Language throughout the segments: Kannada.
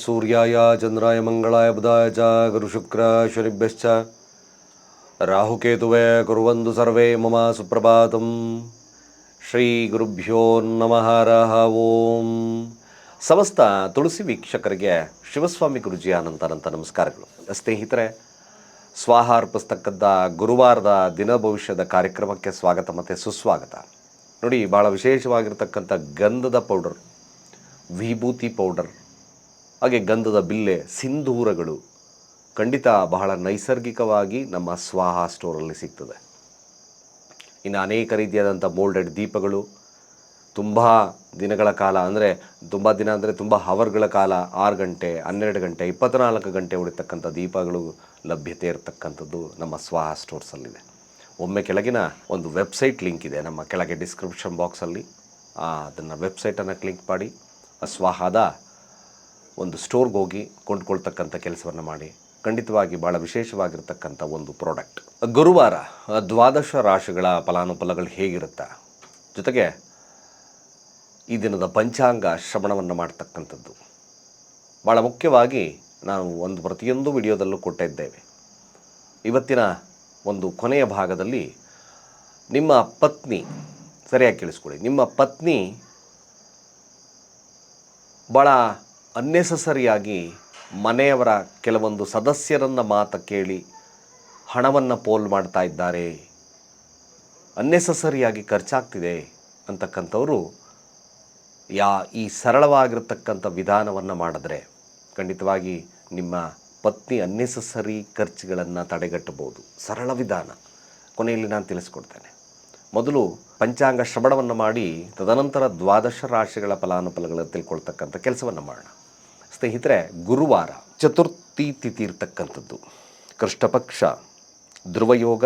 ಸೂರ್ಯಾಯ ಚಂದ್ರಾಯ ಮಂಗಳಾಯ ಬುಧಾಯ ಚ ಗುರುಶುಕ್ರ ಶನಿಭ್ಯಶ್ಚ ರಾಹುಕೇತುವೆ ಕುರುವಂದು ಸರ್ವೇ ಮಮ ಸುಪ್ರಭಾತಂ ಶ್ರೀ ಗುರುಭ್ಯೋ ನಮಃ ರಾಹ ಓಂ ಸಮಸ್ತ ತುಳಸಿ ವೀಕ್ಷಕರಿಗೆ ಶಿವಸ್ವಾಮಿ ಗುರುಜಿ ಅನಂತನಂತ ಅನಂತ ನಮಸ್ಕಾರಗಳು ಸ್ನೇಹಿತರೆ, ಸ್ವಾಹ ಅರ್ಪಿಸ್ತಕ್ಕಂಥ ಗುರುವಾರದ ದಿನ ಭವಿಷ್ಯದ ಕಾರ್ಯಕ್ರಮಕ್ಕೆ ಸ್ವಾಗತ ಮತ್ತು ಸುಸ್ವಾಗತ. ನೋಡಿ ಭಾಳ ವಿಶೇಷವಾಗಿರ್ತಕ್ಕಂಥ ಗಂಧದ ಪೌಡರ್, ವಿಭೂತಿ ಪೌಡರ್ ಹಾಗೆ ಗಂಧದ ಬಿಲ್ಲೆ, ಸಿಂಧೂರಗಳು ಖಂಡಿತ ಬಹಳ ನೈಸರ್ಗಿಕವಾಗಿ ನಮ್ಮ ಸ್ವಾಹ ಸ್ಟೋರಲ್ಲಿ ಸಿಗ್ತದೆ. ಇನ್ನು ಅನೇಕ ರೀತಿಯಾದಂಥ ಮೋಲ್ಡೆಡ್ ದೀಪಗಳು ತುಂಬ ದಿನಗಳ ಕಾಲ ಅಂದರೆ ತುಂಬ ದಿನ ಅಂದರೆ ತುಂಬ ಹವರ್ಗಳ ಕಾಲ, ಆರು ಗಂಟೆ, ಹನ್ನೆರಡು ಗಂಟೆ ಇಪ್ಪತ್ತ್ನಾಲ್ಕು ಗಂಟೆ ಉಳಿತಕ್ಕಂಥ ದೀಪಗಳು ಲಭ್ಯತೆ ಇರತಕ್ಕಂಥದ್ದು ನಮ್ಮ ಸ್ವಾಹ ಸ್ಟೋರ್ಸಲ್ಲಿದೆ. ಒಮ್ಮೆ ಕೆಳಗಿನ ಒಂದು ವೆಬ್ಸೈಟ್ ಲಿಂಕ್ ಇದೆ, ನಮ್ಮ ಕೆಳಗೆ ಡಿಸ್ಕ್ರಿಪ್ಷನ್ ಬಾಕ್ಸಲ್ಲಿ ಅದನ್ನು ವೆಬ್ಸೈಟನ್ನು ಕ್ಲಿಕ್ ಮಾಡಿ. ಸ್ವಾಹದ ಸ್ವಾಹಾದ ಒಂದು ಸ್ಟೋರ್ಗೆ ಹೋಗಿ ಕೊಂಡ್ಕೊಳ್ತಕ್ಕಂಥ ಕೆಲಸವನ್ನು ಮಾಡಿ, ಖಂಡಿತವಾಗಿ ಭಾಳ ವಿಶೇಷವಾಗಿರ್ತಕ್ಕಂಥ ಒಂದು ಪ್ರಾಡಕ್ಟ್ ಗುರುವಾರ ದ್ವಾದಶ ರಾಶಿಗಳ ಫಲಾನುಫಲಗಳು ಹೇಗಿರುತ್ತೆ? ಜೊತೆಗೆ ಈ ದಿನದ ಪಂಚಾಂಗ ಶ್ರವಣವನ್ನು ಮಾಡ್ತಕ್ಕಂಥದ್ದು. ಭಾಳ ಮುಖ್ಯವಾಗಿ ನಾವು ಒಂದು ಪ್ರತಿಯೊಂದು ವಿಡಿಯೋದಲ್ಲೂ ಕೊಟ್ಟಿದ್ದೇವೆ ಇವತ್ತಿನ ಒಂದು ಕೊನೆಯ ಭಾಗದಲ್ಲಿ ನಿಮ್ಮ ಪತ್ನಿ, ಸರಿಯಾಗಿ ಕೇಳಿಸ್ಕೊಳ್ಳಿ. ನಿಮ್ಮ ಪತ್ನಿ ಭಾಳ ಅನ್ನೆಸಸರಿಯಾಗಿ ಮನೆಯವರ ಕೆಲವೊಂದು ಸದಸ್ಯರನ್ನ ಮಾತು ಕೇಳಿ ಹಣವನ್ನು ಪೋಲ್ ಮಾಡ್ತಾ ಇದ್ದಾರೆ. ಅನ್ನೆಸಸರಿಯಾಗಿ ಖರ್ಚಾಗ್ತಿದೆ ಅಂತಕ್ಕಂಥವರು ಯಾ ಈ ಸರಳವಾಗಿರತಕ್ಕಂಥ ವಿಧಾನವನ್ನು ಮಾಡಿದ್ರೆ ಖಂಡಿತವಾಗಿ ನಿಮ್ಮ ಪತ್ನಿ ಅನ್ನೆಸಸರಿ ಖರ್ಚುಗಳನ್ನು ತಡೆಗಟ್ಟಬಹುದು. ಸರಳ ವಿಧಾನ. ಕೊನೆಯಲ್ಲಿ ನಾನು ತಿಳಿಸ್ಕೊಡ್ತೇನೆ. ಮೊದಲು ಪಂಚಾಂಗ ಶ್ರವಣವನ್ನು ಮಾಡಿ, ತದನಂತರ ದ್ವಾದಶ ರಾಶಿಗಳ ಫಲಾನುಫಲಗಳನ್ನು ತಿಳ್ಕೊಳ್ತಕ್ಕಂಥ ಕೆಲಸವನ್ನು ಮಾಡೋಣ. ಸ್ನೇಹಿತರೆ, ಗುರುವಾರ ಚತುರ್ಥಿ ತಿಥಿ ಇರ್ತಕ್ಕಂಥದ್ದು. ಕೃಷ್ಣಪಕ್ಷ, ಧ್ರುವಯೋಗ,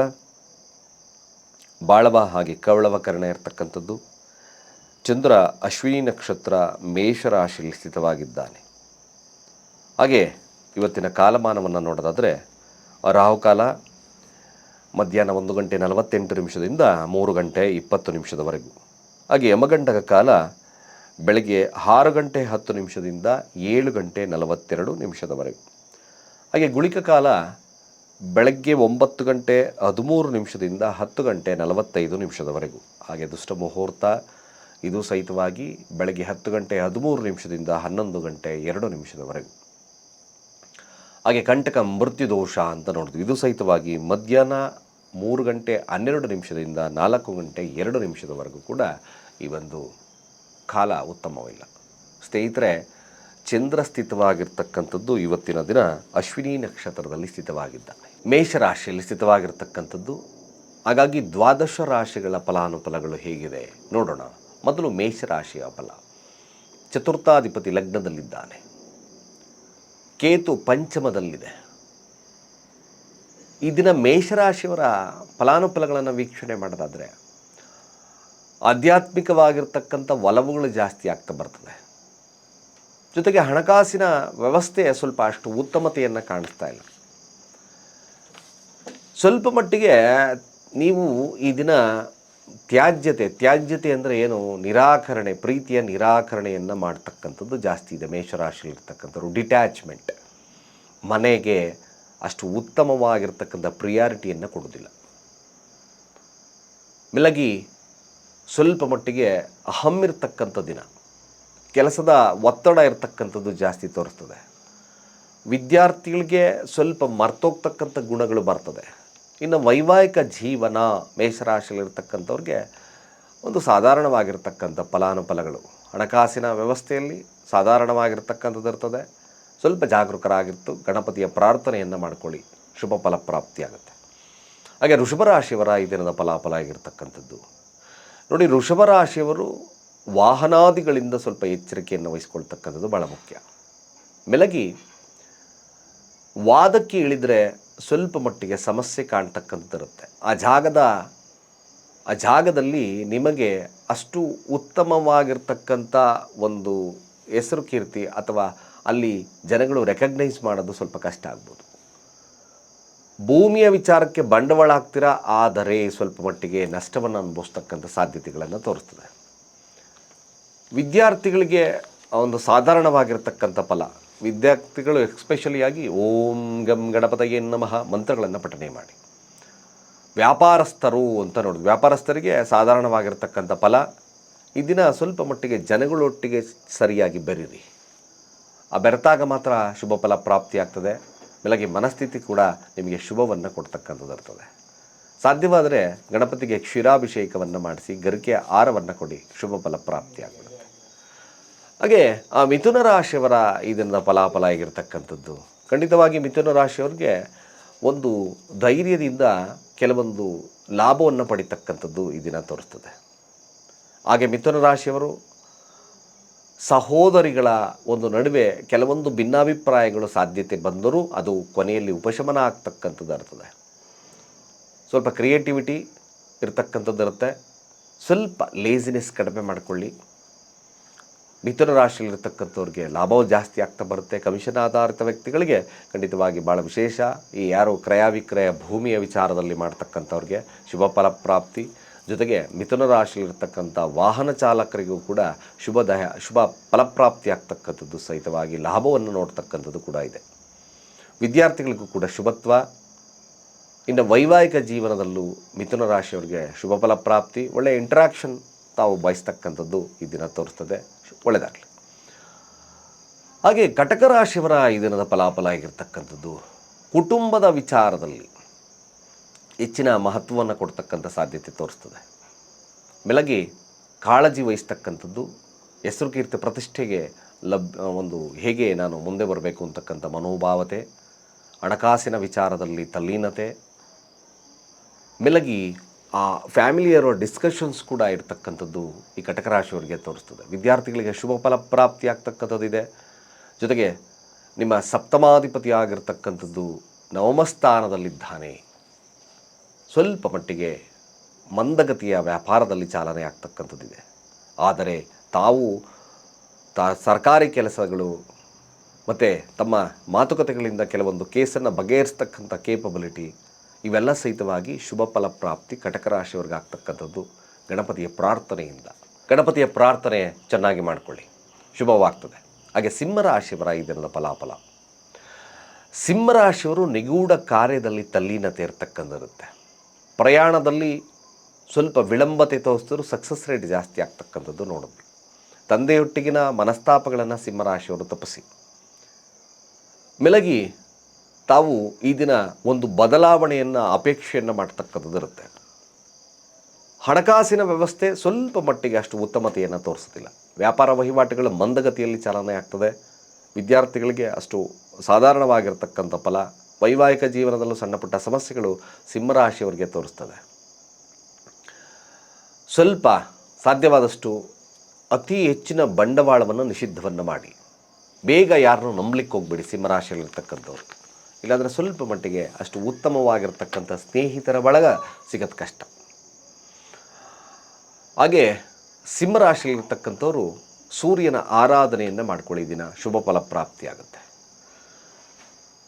ಬಾಳವ ಹಾಗೆ ಕವಳವ ಕರ್ಣ ಇರತಕ್ಕಂಥದ್ದು. ಚಂದ್ರ ಅಶ್ವಿನಿ ನಕ್ಷತ್ರ ಮೇಷರಾಶಿಯಲ್ಲಿ ಸ್ಥಿತವಾಗಿದ್ದಾನೆ. ಹಾಗೆ ಇವತ್ತಿನ ಕಾಲಮಾನವನ್ನು ನೋಡೋದಾದರೆ ರಾಹುಕಾಲ ಮಧ್ಯಾಹ್ನ ಒಂದು ಗಂಟೆ ನಲವತ್ತೆಂಟು ನಿಮಿಷದಿಂದ ಮೂರು ಗಂಟೆ ಇಪ್ಪತ್ತು ನಿಮಿಷದವರೆಗೂ. ಹಾಗೆ ಯಮಗಂಡಕ ಕಾಲ ಬೆಳಗ್ಗೆ ಆರು ಗಂಟೆ ಹತ್ತು ನಿಮಿಷದಿಂದ ಏಳು ಗಂಟೆ ನಲವತ್ತೆರಡು ನಿಮಿಷದವರೆಗೆ. ಹಾಗೆ ಗುಳಿಕ ಕಾಲ ಬೆಳಗ್ಗೆ ಒಂಬತ್ತು ಗಂಟೆ ಹದಿಮೂರು ನಿಮಿಷದಿಂದ ಹತ್ತು ಗಂಟೆ ನಲವತ್ತೈದು ನಿಮಿಷದವರೆಗೂ. ಹಾಗೆ ದುಷ್ಟ ಮುಹೂರ್ತ, ಇದು ಸಹಿತವಾಗಿ ಬೆಳಗ್ಗೆ ಹತ್ತು ಗಂಟೆ ಹದಿಮೂರು ನಿಮಿಷದಿಂದ ಹನ್ನೊಂದು ಗಂಟೆ ಎರಡು ನಿಮಿಷದವರೆಗೂ. ಹಾಗೆ ಕಂಟಕ ಮೃತ್ಯು ದೋಷ ಅಂತ ನೋಡಿದ್ವಿ. ಇದು ಸಹಿತವಾಗಿ ಮಧ್ಯಾಹ್ನ ಮೂರು ಗಂಟೆ ಹನ್ನೆರಡು ನಿಮಿಷದಿಂದ ನಾಲ್ಕು ಗಂಟೆ ಎರಡು ನಿಮಿಷದವರೆಗೂ ಕೂಡ ಈ ಒಂದು ಕಾಲ ಉತ್ತಮವಿಲ್ಲ. ಸ್ನೇಹಿತರೆ, ಚಂದ್ರ ಸ್ಥಿತವಾಗಿರ್ತಕ್ಕಂಥದ್ದು ಇವತ್ತಿನ ದಿನ ಅಶ್ವಿನಿ ನಕ್ಷತ್ರದಲ್ಲಿ ಸ್ಥಿತವಾಗಿದ್ದ. ಮೇಷರಾಶಿಯಲ್ಲಿ ಸ್ಥಿತವಾಗಿರ್ತಕ್ಕಂಥದ್ದು. ಹಾಗಾಗಿ ದ್ವಾದಶ ರಾಶಿಗಳ ಫಲಾನುಫಲಗಳು ಹೇಗಿದೆ ನೋಡೋಣ. ಮೊದಲು ಮೇಷರಾಶಿಯ ಫಲ. ಚತುರ್ಥಾಧಿಪತಿ ಲಗ್ನದಲ್ಲಿದ್ದಾನೆ. ಕೇತು ಪಂಚಮದಲ್ಲಿದೆ. ಈ ದಿನ ಮೇಷರಾಶಿಯವರ ಫಲಾನುಫಲಗಳನ್ನು ವೀಕ್ಷಣೆ ಮಾಡೋದಾದರೆ ಆಧ್ಯಾತ್ಮಿಕವಾಗಿರ್ತಕ್ಕಂಥ ಒಲವುಗಳು ಜಾಸ್ತಿ ಆಗ್ತಾ ಬರ್ತದೆ. ಜೊತೆಗೆ ಹಣಕಾಸಿನ ವ್ಯವಸ್ಥೆ ಸ್ವಲ್ಪ ಅಷ್ಟು ಉತ್ತಮತೆಯನ್ನು ಕಾಣಿಸ್ತಾ ಇಲ್ಲ. ಸ್ವಲ್ಪ ಮಟ್ಟಿಗೆ ನೀವು ಈ ದಿನ ತ್ಯಾಜ್ಯತೆ ತ್ಯಾಜ್ಯತೆ ಅಂದರೆ ಏನು? ನಿರಾಕರಣೆ, ಪ್ರೀತಿಯ ನಿರಾಕರಣೆಯನ್ನು ಮಾಡ್ತಕ್ಕಂಥದ್ದು ಜಾಸ್ತಿ ಇದೆ. ಮೇಷರಾಶಿಯಲ್ಲಿರ್ತಕ್ಕಂಥವ್ರು ಡಿಟ್ಯಾಚ್ಮೆಂಟ್ ಮನೆಗೆ ಅಷ್ಟು ಉತ್ತಮವಾಗಿರ್ತಕ್ಕಂಥ ಪ್ರಿಯಾರಿಟಿಯನ್ನು ಕೊಡೋದಿಲ್ಲ ಮೆಲಗಿ ಸ್ವಲ್ಪ ಮಟ್ಟಿಗೆ ಅಹಂ ಇರ್ತಕ್ಕಂಥ ದಿನ. ಕೆಲಸದ ಒತ್ತಡ ಇರತಕ್ಕಂಥದ್ದು ಜಾಸ್ತಿ ತೋರಿಸ್ತದೆ. ವಿದ್ಯಾರ್ಥಿಗಳಿಗೆ ಸ್ವಲ್ಪ ಮರ್ತೋಗ್ತಕ್ಕಂಥ ಗುಣಗಳು ಬರ್ತದೆ. ಇನ್ನು ವೈವಾಹಿಕ ಜೀವನ ಮೇಷರಾಶಿಯಲ್ಲಿರ್ತಕ್ಕಂಥವ್ರಿಗೆ ಒಂದು ಸಾಧಾರಣವಾಗಿರ್ತಕ್ಕಂಥ ಫಲಾನುಫಲಗಳು. ಹಣಕಾಸಿನ ವ್ಯವಸ್ಥೆಯಲ್ಲಿ ಸಾಧಾರಣವಾಗಿರ್ತಕ್ಕಂಥದ್ದು ಇರ್ತದೆ. ಸ್ವಲ್ಪ ಜಾಗರೂಕರಾಗಿತ್ತು ಗಣಪತಿಯ ಪ್ರಾರ್ಥನೆಯನ್ನು ಮಾಡ್ಕೊಳ್ಳಿ, ಶುಭ ಫಲಪ್ರಾಪ್ತಿಯಾಗುತ್ತೆ ಹಾಗೆ ವೃಷಭ ರಾಶಿಯವರ ಈ ದಿನದ ಫಲಾಫಲ ಆಗಿರ್ತಕ್ಕಂಥದ್ದು. ನೋಡಿ ಋಷಭ ರಾಶಿಯವರು ವಾಹನಾದಿಗಳಿಂದ ಸ್ವಲ್ಪ ಎಚ್ಚರಿಕೆಯನ್ನು ವಹಿಸ್ಕೊಳ್ತಕ್ಕಂಥದ್ದು ಭಾಳ ಮುಖ್ಯ. ಮೆಲಗಿ, ವಾದಕ್ಕೆ ಇಳಿದರೆ ಸ್ವಲ್ಪ ಮಟ್ಟಿಗೆ ಸಮಸ್ಯೆ ಕಾಣ್ತಕ್ಕಂಥದ್ದು ಇರುತ್ತೆ. ಆ ಜಾಗದ, ಆ ಜಾಗದಲ್ಲಿ ನಿಮಗೆ ಅಷ್ಟು ಉತ್ತಮವಾಗಿರ್ತಕ್ಕಂಥ ಒಂದು ಹೆಸರು ಕೀರ್ತಿ ಅಥವಾ ಅಲ್ಲಿ ಜನಗಳು ರೆಕಗ್ನೈಸ್ ಮಾಡೋದು ಸ್ವಲ್ಪ ಕಷ್ಟ ಆಗ್ಬೋದು. ಭೂಮಿಯ ವಿಚಾರಕ್ಕೆ ಬಂಡವಾಳ ಹಾಕ್ತೀರಾ ಆದರೆ ಸ್ವಲ್ಪ ಮಟ್ಟಿಗೆ ನಷ್ಟವನ್ನು ಅನುಭವಿಸ್ತಕ್ಕಂಥ ಸಾಧ್ಯತೆಗಳನ್ನು ತೋರಿಸ್ತದೆ. ವಿದ್ಯಾರ್ಥಿಗಳಿಗೆ ಒಂದು ಸಾಧಾರಣವಾಗಿರತಕ್ಕಂಥ ಫಲ. ವಿದ್ಯಾರ್ಥಿಗಳು ಎಕ್ಸ್ಪೆಷಲಿಯಾಗಿ ಓಂ ಗಂ ಗಣಪತಯೇ ನಮಃ ಮಂತ್ರಗಳನ್ನು ಪಠನೆ ಮಾಡಿ. ವ್ಯಾಪಾರಸ್ಥರು ಅಂತ ನೋಡಿ, ವ್ಯಾಪಾರಸ್ಥರಿಗೆ ಸಾಧಾರಣವಾಗಿರ್ತಕ್ಕಂಥ ಫಲ. ಈ ದಿನ ಸ್ವಲ್ಪ ಮಟ್ಟಿಗೆ ಜನಗಳೊಟ್ಟಿಗೆ ಸರಿಯಾಗಿ ಬೆರೀರಿ. ಆ ಬೆರೆತಾಗ ಮಾತ್ರ ಶುಭ ಫಲ ಪ್ರಾಪ್ತಿಯಾಗ್ತದೆ. ಬೆಳಗ್ಗೆ ಮನಸ್ಥಿತಿ ಕೂಡ ನಿಮಗೆ ಶುಭವನ್ನು ಕೊಡ್ತಕ್ಕಂಥದ್ದು ಇರ್ತದೆ. ಸಾಧ್ಯವಾದರೆ ಗಣಪತಿಗೆ ಕ್ಷೀರಾಭಿಷೇಕವನ್ನು ಮಾಡಿಸಿ ಗರಿಕೆಯ ಆರವನ್ನು ಕೊಡಿ, ಶುಭ ಫಲ ಪ್ರಾಪ್ತಿಯಾಗ್ಬಿಡುತ್ತೆ ಹಾಗೆ ಆ ಮಿಥುನ ರಾಶಿಯವರ ಈ ದಿನದ ಫಲಾಫಲ ಆಗಿರ್ತಕ್ಕಂಥದ್ದು. ಖಂಡಿತವಾಗಿ ಮಿಥುನ ರಾಶಿಯವ್ರಿಗೆ ಒಂದು ಧೈರ್ಯದಿಂದ ಕೆಲವೊಂದು ಲಾಭವನ್ನು ಪಡಿತಕ್ಕಂಥದ್ದು ಈ ದಿನ ತೋರಿಸ್ತದೆ. ಹಾಗೆ ಮಿಥುನ ರಾಶಿಯವರು ಸಹೋದರಿಗಳ ಒಂದು ನಡುವೆ ಕೆಲವೊಂದು ಭಿನ್ನಾಭಿಪ್ರಾಯಗಳು ಸಾಧ್ಯತೆ ಬಂದರೂ ಅದು ಕೊನೆಯಲ್ಲಿ ಉಪಶಮನ ಆಗ್ತಕ್ಕಂಥದ್ದು ಇರ್ತದೆ. ಸ್ವಲ್ಪ ಕ್ರಿಯೇಟಿವಿಟಿ ಇರ್ತಕ್ಕಂಥದ್ದು ಇರುತ್ತೆ. ಸ್ವಲ್ಪ ಲೇಸಿನೆಸ್ ಕಡಿಮೆ ಮಾಡಿಕೊಳ್ಳಿ. ಮಿಥುನ ರಾಶಿಯಲ್ಲಿರ್ತಕ್ಕಂಥವ್ರಿಗೆ ಲಾಭವು ಜಾಸ್ತಿ ಆಗ್ತಾ ಬರುತ್ತೆ. ಕಮಿಷನ್ ಆಧಾರಿತ ವ್ಯಕ್ತಿಗಳಿಗೆ ಖಂಡಿತವಾಗಿ ಭಾಳ ವಿಶೇಷ. ಈ ಯಾರು ಕ್ರಯ ವಿಕ್ರಯ ಭೂಮಿಯ ವಿಚಾರದಲ್ಲಿ ಮಾಡ್ತಕ್ಕಂಥವ್ರಿಗೆ ಶುಭ ಫಲಪ್ರಾಪ್ತಿ ಜೊತೆಗೆ ಮಿಥುನ ರಾಶಿಯಲ್ಲಿರ್ತಕ್ಕಂಥ ವಾಹನ ಚಾಲಕರಿಗೂ ಕೂಡ ಶುಭದಯ ಶುಭ ಫಲಪ್ರಾಪ್ತಿ ಆಗ್ತಕ್ಕಂಥದ್ದು ಸಹಿತವಾಗಿ ಲಾಭವನ್ನು ನೋಡ್ತಕ್ಕಂಥದ್ದು ಕೂಡ ಇದೆ. ವಿದ್ಯಾರ್ಥಿಗಳಿಗೂ ಕೂಡ ಶುಭತ್ವ. ಇನ್ನು ವೈವಾಹಿಕ ಜೀವನದಲ್ಲೂ ಮಿಥುನ ರಾಶಿಯವರಿಗೆ ಶುಭ ಫಲ ಪ್ರಾಪ್ತಿ ಒಳ್ಳೆಯ ಇಂಟ್ರಾಕ್ಷನ್ ತಾವು ಬಯಸ್ತಕ್ಕಂಥದ್ದು ಈ ದಿನ ತೋರಿಸ್ತದೆ. ಒಳ್ಳೆಯದಾಗಲಿ ಹಾಗೆ ಕಟಕ ರಾಶಿಯವರ ಈ ದಿನದ ಫಲಾಫಲ ಆಗಿರ್ತಕ್ಕಂಥದ್ದು ಕುಟುಂಬದ ವಿಚಾರದಲ್ಲಿ ಹೆಚ್ಚಿನ ಮಹತ್ವವನ್ನು ಕೊಡ್ತಕ್ಕಂಥ ಸಾಧ್ಯತೆ ತೋರಿಸ್ತದೆ. ಬೆಳಗ್ಗೆ ಕಾಳಜಿ ವಹಿಸ್ತಕ್ಕಂಥದ್ದು ಹೆಸರು ಕೀರ್ತಿ ಪ್ರತಿಷ್ಠೆಗೆ ಲಭ್ಯ ಒಂದು ಹೇಗೆ ನಾನು ಮುಂದೆ ಬರಬೇಕು ಅಂತಕ್ಕಂಥ ಮನೋಭಾವತೆ, ಹಣಕಾಸಿನ ವಿಚಾರದಲ್ಲಿ ತಲ್ಲೀನತೆ, ಮೆಲಗಿ ಆ ಫ್ಯಾಮಿಲಿಯರೋ ಡಿಸ್ಕಷನ್ಸ್ ಕೂಡ ಇರ್ತಕ್ಕಂಥದ್ದು ಈ ಕಟಕ ರಾಶಿಯವರಿಗೆ ತೋರಿಸ್ತದೆ. ವಿದ್ಯಾರ್ಥಿಗಳಿಗೆ ಶುಭ ಫಲ ಪ್ರಾಪ್ತಿ ಆಗ್ತಕ್ಕಂಥದ್ದು ಇದೆ ಜೊತೆಗೆ ನಿಮ್ಮ ಸಪ್ತಮಾಧಿಪತಿಯಾಗಿರ್ತಕ್ಕಂಥದ್ದು ನವಮಸ್ಥಾನದಲ್ಲಿದ್ದಾನೆ. ನವಮ ಸ್ಥಾನದಲ್ಲಿದ್ದಾನೆ ಸ್ವಲ್ಪ ಮಟ್ಟಿಗೆ ಮಂದಗತಿಯ ವ್ಯಾಪಾರದಲ್ಲಿ ಚಾಲನೆ ಆಗ್ತಕ್ಕಂಥದ್ದಿದೆ. ಆದರೆ ತಾವು ತ ಸರ್ಕಾರಿ ಕೆಲಸಗಳು ಮತ್ತು ತಮ್ಮ ಮಾತುಕತೆಗಳಿಂದ ಕೆಲವೊಂದು ಕೇಸನ್ನು ಬಗೆಹರಿಸ್ತಕ್ಕಂಥ ಕೇಪಬಿಲಿಟಿ ಇವೆಲ್ಲ ಸಹಿತವಾಗಿ ಶುಭ ಫಲಪ್ರಾಪ್ತಿ ಕಟಕ ರಾಶಿಯವರಿಗೆ ಆಗ್ತಕ್ಕಂಥದ್ದು ಗಣಪತಿಯ ಪ್ರಾರ್ಥನೆಯಿಂದ. ಗಣಪತಿಯ ಪ್ರಾರ್ಥನೆ ಚೆನ್ನಾಗಿ ಮಾಡಿಕೊಳ್ಳಿ. ಶುಭವಾಗ್ತದೆ. ಹಾಗೆ ಸಿಂಹರಾಶಿಯವರ ಈ ದಿನದ ಫಲಾಫಲ. ಸಿಂಹರಾಶಿಯವರು ನಿಗೂಢ ಕಾರ್ಯದಲ್ಲಿ ತಲ್ಲೀನತೆ ಇರ್ತಕ್ಕಂಥಿರುತ್ತೆ ಪ್ರಯಾಣದಲ್ಲಿ ಸ್ವಲ್ಪ ವಿಳಂಬತೆ ತೋರಿಸಿದ್ರು ಸಕ್ಸಸ್ ರೇಟ್ ಜಾಸ್ತಿ ಆಗ್ತಕ್ಕಂಥದ್ದು ನೋಡಿದ್ವಿ. ತಂದೆಯೊಟ್ಟಿಗಿನ ಮನಸ್ತಾಪಗಳನ್ನು ಸಿಂಹರಾಶಿಯವರು ತಪ್ಪಿಸಿ. ಮೆಲಗಿ ತಾವು ಈ ದಿನ ಒಂದು ಬದಲಾವಣೆಯನ್ನು, ಅಪೇಕ್ಷೆಯನ್ನು ಮಾಡ್ತಕ್ಕಂಥದ್ದು ಇರುತ್ತೆ. ಹಣಕಾಸಿನ ವ್ಯವಸ್ಥೆ ಸ್ವಲ್ಪ ಮಟ್ಟಿಗೆ ಅಷ್ಟು ಉತ್ತಮತೆಯನ್ನು ತೋರಿಸೋದಿಲ್ಲ. ವ್ಯಾಪಾರ ವಹಿವಾಟುಗಳು ಮಂದಗತಿಯಲ್ಲಿ ಚಾಲನೆ ಆಗ್ತದೆ. ವಿದ್ಯಾರ್ಥಿಗಳಿಗೆ ಅಷ್ಟು ಸಾಧಾರಣವಾಗಿರ್ತಕ್ಕಂಥ ಫಲ. ವೈವಾಹಿಕ ಜೀವನದಲ್ಲೂ ಸಣ್ಣ ಪುಟ್ಟ ಸಮಸ್ಯೆಗಳು ಸಿಂಹರಾಶಿಯವರಿಗೆ ತೋರಿಸ್ತದೆ. ಸ್ವಲ್ಪ ಸಾಧ್ಯವಾದಷ್ಟು ಅತಿ ಹೆಚ್ಚಿನ ಬಂಡವಾಳವನ್ನು ನಿಷಿದ್ಧವನ್ನು ಮಾಡಿ. ಬೇಗ ಯಾರನ್ನು ನಂಬಲಿಕ್ಕೆ ಹೋಗ್ಬೇಡಿ ಸಿಂಹರಾಶಿಯಲ್ಲಿರ್ತಕ್ಕಂಥವ್ರು ಇಲ್ಲಾಂದರೆ ಸ್ವಲ್ಪ ಮಟ್ಟಿಗೆ ಅಷ್ಟು ಉತ್ತಮವಾಗಿರ್ತಕ್ಕಂಥ ಸ್ನೇಹಿತರ ಬಳಗ ಸಿಗೋದು ಕಷ್ಟ. ಹಾಗೆ ಸಿಂಹರಾಶಿಯಲ್ಲಿರ್ತಕ್ಕಂಥವ್ರು ಸೂರ್ಯನ ಆರಾಧನೆಯನ್ನು ಮಾಡ್ಕೊಳ್ಳಿ ದಿನ ಶುಭ ಫಲ ಪ್ರಾಪ್ತಿಯಾಗುತ್ತೆ.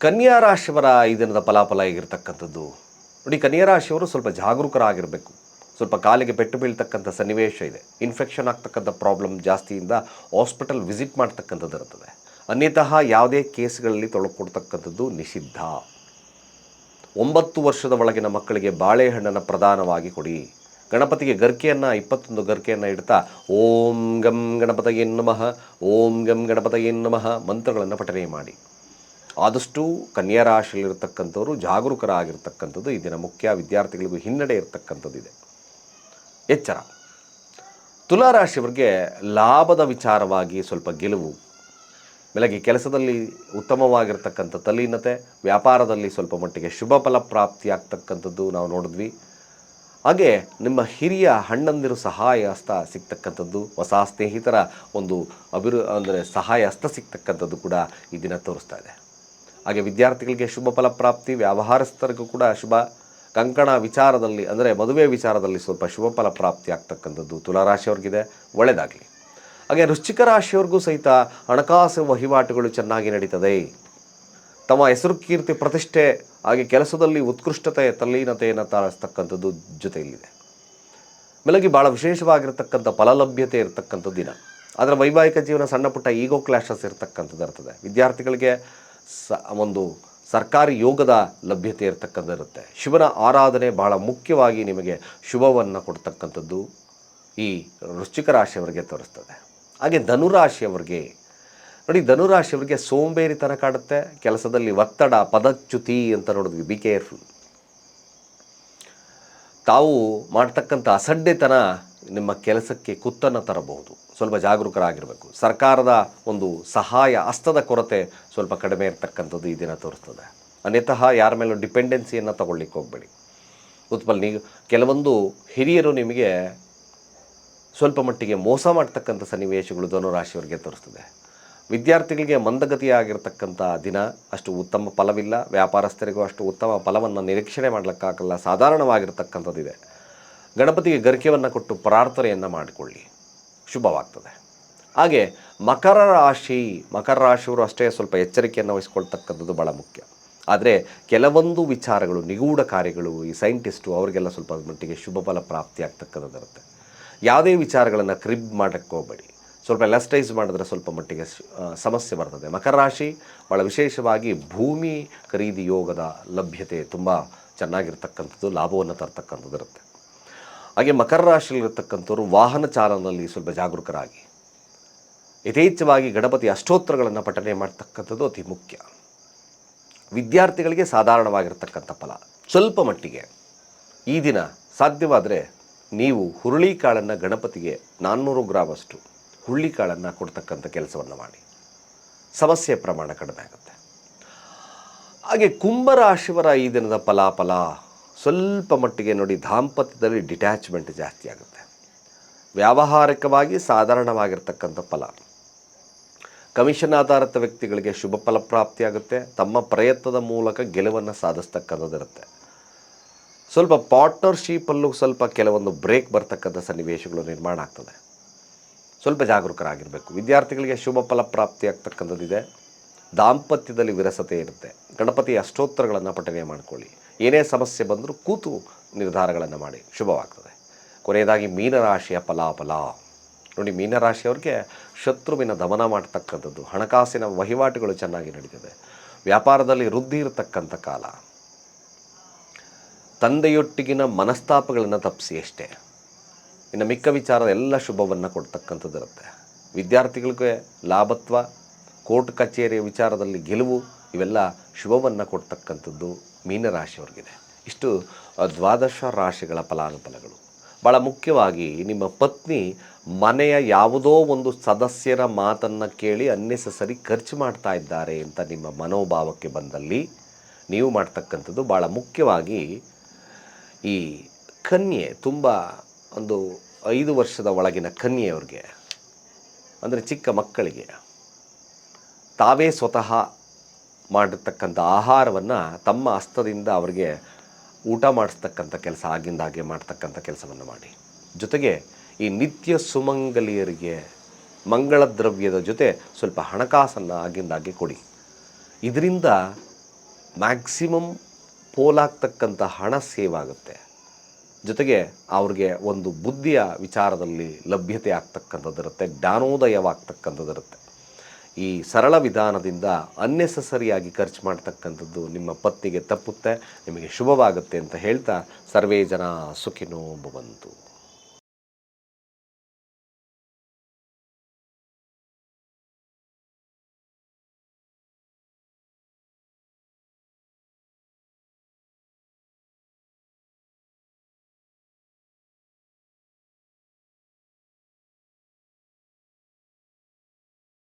ಕನ್ಯಾ ರಾಶಿಯವರ ಈ ದಿನದ ಫಲಾಫಲ ಆಗಿರ್ತಕ್ಕಂಥದ್ದು ನೋಡಿ ಕನ್ಯಾ ರಾಶಿಯವರು ಸ್ವಲ್ಪ ಜಾಗರೂಕರಾಗಿರಬೇಕು. ಸ್ವಲ್ಪ ಕಾಲಿಗೆ ಪೆಟ್ಟು ಬೀಳ್ತಕ್ಕಂಥ ಸನ್ನಿವೇಶ ಇದೆ. ಇನ್ಫೆಕ್ಷನ್ ಆಗ್ತಕ್ಕಂಥ ಪ್ರಾಬ್ಲಮ್ ಜಾಸ್ತಿಯಿಂದ ಹಾಸ್ಪಿಟಲ್ ವಿಸಿಟ್ ಮಾಡ್ತಕ್ಕಂಥದ್ದು ಇರ್ತದೆ. ಅನ್ಯತಃ ಯಾವುದೇ ಕೇಸ್ಗಳಲ್ಲಿ ತೊಳಕೊಡ್ತಕ್ಕಂಥದ್ದು ನಿಷಿದ್ಧ. ಒಂಬತ್ತು ವರ್ಷದ ಒಳಗಿನ ಮಕ್ಕಳಿಗೆ ಬಾಳೆಹಣ್ಣನ್ನು ಪ್ರಧಾನವಾಗಿ ಕೊಡಿ. ಗಣಪತಿಗೆ ಗರ್ಕೆಯನ್ನು, ಇಪ್ಪತ್ತೊಂದು ಗರ್ಕೆಯನ್ನು ಇಡ್ತಾ, ಓಂ ಗಂ ಗಣಪತಗೆ ನಮಃ, ಓಂ ಗಂ ಗಣಪತಗೆ ನಮಃ ಮಂತ್ರಗಳನ್ನು ಪಠನೆ ಮಾಡಿ. ಆದಷ್ಟು ಕನ್ಯಾ ರಾಶಿಯಲ್ಲಿರ್ತಕ್ಕಂಥವ್ರು ಜಾಗರೂಕರಾಗಿರ್ತಕ್ಕಂಥದ್ದು ಈ ದಿನ ಮುಖ್ಯ ವಿದ್ಯಾರ್ಥಿಗಳಿಗೂ ಹಿನ್ನಡೆ ಇರತಕ್ಕಂಥದ್ದಿದೆ ಎಚ್ಚರ. ತುಲಾರಾಶಿಯವರಿಗೆ ಲಾಭದ ವಿಚಾರವಾಗಿ ಸ್ವಲ್ಪ ಗೆಲುವು. ಬೆಳಗ್ಗೆ ಕೆಲಸದಲ್ಲಿ ಉತ್ತಮವಾಗಿರ್ತಕ್ಕಂಥ ತಲ್ಲೀನತೆ, ವ್ಯಾಪಾರದಲ್ಲಿ ಸ್ವಲ್ಪ ಮಟ್ಟಿಗೆ ಶುಭ ಫಲ ಪ್ರಾಪ್ತಿಯಾಗ್ತಕ್ಕಂಥದ್ದು ನಾವು ನೋಡಿದ್ವಿ. ಹಾಗೆ ನಿಮ್ಮ ಹಿರಿಯ ಹಣ್ಣಂದಿರು ಸಹಾಯ ಹಸ್ತ ಸಿಗ್ತಕ್ಕಂಥದ್ದು, ಹೊಸ ಸ್ನೇಹಿತರ ಒಂದು ಅಭಿರು, ಅಂದರೆ ಸಹಾಯ ಹಸ್ತ ಸಿಗ್ತಕ್ಕಂಥದ್ದು ಕೂಡ ಈ ದಿನ ತೋರಿಸ್ತಾ ಇದೆ. ಹಾಗೆ ವಿದ್ಯಾರ್ಥಿಗಳಿಗೆ ಶುಭ ಫಲ ಪ್ರಾಪ್ತಿ ವ್ಯವಹಾರಸ್ಥರಿಗೂ ಕೂಡ ಶುಭ. ಕಂಕಣ ವಿಚಾರದಲ್ಲಿ, ಅಂದರೆ ಮದುವೆ ವಿಚಾರದಲ್ಲಿ ಸ್ವಲ್ಪ ಶುಭ ಫಲಪ್ರಾಪ್ತಿ ಆಗ್ತಕ್ಕಂಥದ್ದು ತುಲಾರಾಶಿಯವ್ರಿಗಿದೆ ಒಳ್ಳೆಯದಾಗಲಿ ಹಾಗೆ ವೃಶ್ಚಿಕ ರಾಶಿಯವ್ರಿಗೂ ಸಹಿತ ಹಣಕಾಸು ವಹಿವಾಟುಗಳು ಚೆನ್ನಾಗಿ ನಡೀತದೆ. ತಮ್ಮ ಹೆಸರು ಕೀರ್ತಿ, ಪ್ರತಿಷ್ಠೆ, ಹಾಗೆ ಕೆಲಸದಲ್ಲಿ ಉತ್ಕೃಷ್ಟತೆ, ತಲ್ಲೀನತೆಯನ್ನು ತಾಳಿಸ್ತಕ್ಕಂಥದ್ದು ಜೊತೆಯಲ್ಲಿದೆ. ಬೆಳಗ್ಗೆ ಭಾಳ ವಿಶೇಷವಾಗಿರ್ತಕ್ಕಂಥ ಫಲಲಭ್ಯತೆ ಇರತಕ್ಕಂಥ ದಿನ. ಅದರ ವೈವಾಹಿಕ ಜೀವನ ಸಣ್ಣ ಪುಟ್ಟ ಈಗೋ ಕ್ಲಾಶಸ್ ಇರ್ತಕ್ಕಂಥದ್ದು ಇರ್ತದೆ. ವಿದ್ಯಾರ್ಥಿಗಳಿಗೆ ಸ, ಒಂದು ಸರ್ಕಾರಿ ಯೋಗದ ಲಭ್ಯತೆ ಇರತಕ್ಕಂಥದ್ದು ಶಿವನ ಆರಾಧನೆ ಬಹಳ ಮುಖ್ಯವಾಗಿ ನಿಮಗೆ ಶುಭವನ್ನು ಕೊಡ್ತಕ್ಕಂಥದ್ದು ಈ ವೃಶ್ಚಿಕ ರಾಶಿಯವರಿಗೆ ತೋರಿಸ್ತದೆ. ಹಾಗೆ ಧನುರಾಶಿಯವರಿಗೆ, ನೋಡಿ ಧನುರಾಶಿಯವರಿಗೆ ಸೋಂಬೇರಿತನ ಕಾಡುತ್ತೆ, ಕೆಲಸದಲ್ಲಿ ಒತ್ತಡ, ಪದಚ್ಯುತಿ ಅಂತ ನೋಡಿದ್ವಿ ಬಿ ಕೇರ್ಫುಲ್ ತಾವು ಮಾಡ್ತಕ್ಕಂಥ ಅಸಡ್ಡೆತನ ನಿಮ್ಮ ಕೆಲಸಕ್ಕೆ ಕುತ್ತನ್ನು ತರಬಹುದು. ಸ್ವಲ್ಪ ಜಾಗರೂಕರಾಗಿರಬೇಕು. ಸರ್ಕಾರದ ಒಂದು ಸಹಾಯ ಹಸ್ತದ ಕೊರತೆ ಸ್ವಲ್ಪ ಕಡಿಮೆ ಇರತಕ್ಕಂಥದ್ದು ಈ ದಿನ ತೋರಿಸ್ತದೆ. ಅನ್ಯತಃ ಯಾರ ಮೇಲೂ ಡಿಪೆಂಡೆನ್ಸಿಯನ್ನು ತಗೊಳ್ಳಿಕ್ಕೆ ಹೋಗಬೇಡಿ. ಉತ್ಪಲ್, ನೀವು ಕೆಲವೊಂದು ಹಿರಿಯರು ನಿಮಗೆ ಸ್ವಲ್ಪ ಮಟ್ಟಿಗೆ ಮೋಸ ಮಾಡ್ತಕ್ಕಂಥ ಸನ್ನಿವೇಶಗಳು ಧನುರಾಶಿಯವರಿಗೆ ತೋರಿಸ್ತದೆ. ವಿದ್ಯಾರ್ಥಿಗಳಿಗೆ ಮಂದಗತಿಯಾಗಿರ್ತಕ್ಕಂಥ ದಿನ ಅಷ್ಟು ಉತ್ತಮ ಫಲವಿಲ್ಲ. ವ್ಯಾಪಾರಸ್ಥರಿಗೂ ಅಷ್ಟು ಉತ್ತಮ ಫಲವನ್ನು ನಿರೀಕ್ಷಣೆ ಮಾಡಲಿಕ್ಕಾಗಲ್ಲ. ಸಾಧಾರಣವಾಗಿರ್ತಕ್ಕಂಥದ್ದಿದೆ. ಗಣಪತಿಗೆ ಗರಿಕೆಯನ್ನು ಕೊಟ್ಟು ಪ್ರಾರ್ಥನೆಯನ್ನು ಮಾಡಿಕೊಳ್ಳಿ. ಶುಭವಾಗ್ತದೆ. ಹಾಗೆ ಮಕರ ರಾಶಿ, ಮಕರ ರಾಶಿಯವರು ಅಷ್ಟೇ ಸ್ವಲ್ಪ ಎಚ್ಚರಿಕೆಯನ್ನು ವಹಿಸ್ಕೊಳ್ತಕ್ಕಂಥದ್ದು ಭಾಳ ಮುಖ್ಯ. ಆದರೆ ಕೆಲವೊಂದು ವಿಚಾರಗಳು, ನಿಗೂಢ ಕಾರ್ಯಗಳು ಈ ಸೈಂಟಿಸ್ಟು ಅವರಿಗೆಲ್ಲ ಸ್ವಲ್ಪ ಮಟ್ಟಿಗೆ ಶುಭ ಫಲ ಪ್ರಾಪ್ತಿ ಆಗ್ತಕ್ಕಂಥದ್ದು ಇರುತ್ತೆ. ಯಾವುದೇ ವಿಚಾರಗಳನ್ನು ಕ್ರಿಬ್ ಮಾಡೋಕ್ಕೆ ಹೋಗಬೇಡಿ. ಸ್ವಲ್ಪ ಲೆಸ್ಟೈಸ್ ಮಾಡಿದ್ರೆ ಸ್ವಲ್ಪ ಮಟ್ಟಿಗೆ ಸಮಸ್ಯೆ ಬರ್ತದೆ. ಮಕರ ರಾಶಿ ಭಾಳ ವಿಶೇಷವಾಗಿ ಭೂಮಿ ಖರೀದಿ ಯೋಗದ ಲಭ್ಯತೆ ತುಂಬ ಚೆನ್ನಾಗಿರ್ತಕ್ಕಂಥದ್ದು, ಲಾಭವನ್ನು ತರ್ತಕ್ಕಂಥದ್ದು ಇರುತ್ತೆ. ಹಾಗೆ ಮಕರ ರಾಶಿಯಲ್ಲಿರತಕ್ಕಂಥವ್ರು ವಾಹನ ಚಾಲನಲ್ಲಿ ಸ್ವಲ್ಪ ಜಾಗರೂಕರಾಗಿ. ಯಥೇಚ್ಛವಾಗಿ ಗಣಪತಿ ಅಷ್ಟೋತ್ತರಗಳನ್ನು ಪಠನೆ ಮಾಡ್ತಕ್ಕಂಥದ್ದು ಅತಿ ಮುಖ್ಯ. ವಿದ್ಯಾರ್ಥಿಗಳಿಗೆ ಸಾಧಾರಣವಾಗಿರ್ತಕ್ಕಂಥ ಫಲ. ಸ್ವಲ್ಪ ಮಟ್ಟಿಗೆ. ಈ ದಿನ ಸಾಧ್ಯವಾದರೆ ನೀವು ಹುರುಳಿಕಾಳನ್ನು ಗಣಪತಿಗೆ ನಾನ್ನೂರು ಗ್ರಾಮಷ್ಟು ಹುರುಳಿಕಾಳನ್ನು ಕೊಡ್ತಕ್ಕಂಥ ಕೆಲಸವನ್ನು ಮಾಡಿ. ಸಮಸ್ಯೆ ಪ್ರಮಾಣ ಕಡಿಮೆ ಆಗುತ್ತೆ. ಹಾಗೆ ಕುಂಭರಾಶಿವರ ಈ ದಿನದ ಫಲಾಫಲ ಸ್ವಲ್ಪ ಮಟ್ಟಿಗೆ ನೋಡಿ ದಾಂಪತ್ಯದಲ್ಲಿ ಡಿಟ್ಯಾಚ್ಮೆಂಟ್ ಜಾಸ್ತಿ ಆಗುತ್ತೆ. ವ್ಯಾವಹಾರಿಕವಾಗಿ ಸಾಧಾರಣವಾಗಿರ್ತಕ್ಕಂಥ ಫಲ. ಕಮಿಷನ್ ಆಧಾರಿತ ವ್ಯಕ್ತಿಗಳಿಗೆ ಶುಭ ಫಲಪ್ರಾಪ್ತಿಯಾಗುತ್ತೆ ತಮ್ಮ ಪ್ರಯತ್ನದ ಮೂಲಕ ಗೆಲುವನ್ನು ಸಾಧಿಸ್ತಕ್ಕಂಥದ್ದಿರುತ್ತೆ ಸ್ವಲ್ಪ ಪಾರ್ಟ್ನರ್ಶಿಪಲ್ಲೂ ಸ್ವಲ್ಪ ಕೆಲವೊಂದು ಬ್ರೇಕ್ ಬರ್ತಕ್ಕಂಥ ಸನ್ನಿವೇಶಗಳು ನಿರ್ಮಾಣ ಆಗ್ತದೆ. ಸ್ವಲ್ಪ ಜಾಗರೂಕರಾಗಿರಬೇಕು. ವಿದ್ಯಾರ್ಥಿಗಳಿಗೆ ಶುಭ ಫಲಪ್ರಾಪ್ತಿ ಆಗ್ತಕ್ಕಂಥದ್ದಿದೆ. ದಾಂಪತ್ಯದಲ್ಲಿ ವಿರಸತೆ ಇರುತ್ತೆ. ಗಣಪತಿ ಅಷ್ಟೋತ್ತರಗಳನ್ನು ಪಠನೆ ಮಾಡಿಕೊಳ್ಳಿ. ಏನೇ ಸಮಸ್ಯೆ ಬಂದರೂ ಕೂತು ನಿರ್ಧಾರಗಳನ್ನು ಮಾಡಿ, ಶುಭವಾಗ್ತದೆ. ಕೊನೆಯದಾಗಿ ಮೀನರಾಶಿಯ ಫಲಾಫಲ. ನೋಡಿ, ಮೀನರಾಶಿಯವ್ರಿಗೆ ಶತ್ರುವಿನ ದಮನ ಮಾಡ್ತಕ್ಕಂಥದ್ದು, ಹಣಕಾಸಿನ ವಹಿವಾಟುಗಳು ಚೆನ್ನಾಗಿ ನಡೀತದೆ. ವ್ಯಾಪಾರದಲ್ಲಿ ವೃದ್ಧಿ ಇರತಕ್ಕಂಥ ಕಾಲ. ತಂದೆಯೊಟ್ಟಿಗಿನ ಮನಸ್ತಾಪಗಳನ್ನು ತಪ್ಪಿಸಿ ಅಷ್ಟೇ ಇನ್ನು ಮಿಕ್ಕ ವಿಚಾರ ಎಲ್ಲ ಶುಭವನ್ನು ಕೊಡ್ತಕ್ಕಂಥದ್ದಿರುತ್ತೆ. ವಿದ್ಯಾರ್ಥಿಗಳಿಗೆ ಲಾಭತ್ವ, ಕೋರ್ಟ್ ಕಚೇರಿಯ ವಿಚಾರದಲ್ಲಿ ಗೆಲುವು, ಇವೆಲ್ಲ ಶುಭವನ್ನು ಕೊಡ್ತಕ್ಕಂಥದ್ದು. ಮೀನರಾಶಿಯವರಿಗಿದೆ ಇಷ್ಟು ದ್ವಾದಶ ರಾಶಿಗಳ ಫಲಾನುಫಲಗಳು. ಭಾಳ ಮುಖ್ಯವಾಗಿ ನಿಮ್ಮ ಪತ್ನಿ ಮನೆಯ ಯಾವುದೋ ಒಂದು ಸದಸ್ಯರ ಮಾತನ್ನು ಕೇಳಿ ಅನ್ನೆಸಸರಿ ಖರ್ಚು ಮಾಡ್ತಾ ಇದ್ದಾರೆ ಅಂತ ನಿಮ್ಮ ಮನೋಭಾವಕ್ಕೆ ಬಂದಲ್ಲಿ ನೀವು ಮಾಡ್ತಕ್ಕಂಥದ್ದು ಭಾಳ ಮುಖ್ಯವಾಗಿ ಈ ಕನ್ಯೆ, ತುಂಬ ಒಂದು ಐದು ವರ್ಷದ ಒಳಗಿನ ಕನ್ಯೆಯವ್ರಿಗೆ, ಅಂದರೆ ಚಿಕ್ಕ ಮಕ್ಕಳಿಗೆ, ತಾವೇ ಸ್ವತಃ ಮಾಡಿರ್ತಕ್ಕಂಥ ಆಹಾರವನ್ನು ತಮ್ಮ ಹಸ್ತದಿಂದ ಅವರಿಗೆ ಊಟ ಮಾಡಿಸ್ತಕ್ಕಂಥ ಕೆಲಸ ಆಗಿಂದಾಗೆ ಮಾಡ್ತಕ್ಕಂಥ ಕೆಲಸವನ್ನು ಮಾಡಿ. ಜೊತೆಗೆ ಈ ನಿತ್ಯ ಸುಮಂಗಲಿಯರಿಗೆ ಮಂಗಳ ದ್ರವ್ಯದ ಜೊತೆ ಸ್ವಲ್ಪ ಹಣಕಾಸನ್ನು ಆಗಿಂದಾಗೆ ಕೊಡಿ. ಇದರಿಂದ ಮ್ಯಾಕ್ಸಿಮಮ್ ಪೋಲಾಗ್ತಕ್ಕಂಥ ಹಣ ಸೇವ್ ಆಗುತ್ತೆ. ಜೊತೆಗೆ ಅವ್ರಿಗೆ ಒಂದು ಬುದ್ಧಿಯ ವಿಚಾರದಲ್ಲಿ ಲಭ್ಯತೆ ಆಗ್ತಕ್ಕಂಥದ್ದಿರುತ್ತೆ, ಜ್ಞಾನೋದಯವಾಗ್ತಕ್ಕಂಥದ್ದಿರುತ್ತೆ. ಈ ಸರಳ ವಿಧಾನದಿಂದ ಅನ್ನೆಸಸರಿಯಾಗಿ ಖರ್ಚು ಮಾಡ್ತಕ್ಕಂಥದ್ದು ನಿಮ್ಮ ಪತ್ನಿಗೆ ತಪ್ಪುತ್ತೆ, ನಿಮಗೆ ಶುಭವಾಗುತ್ತೆ ಅಂತ ಹೇಳ್ತಾ ಸರ್ವೇ ಜನ ಸುಖಿನೋ ಭವಂತು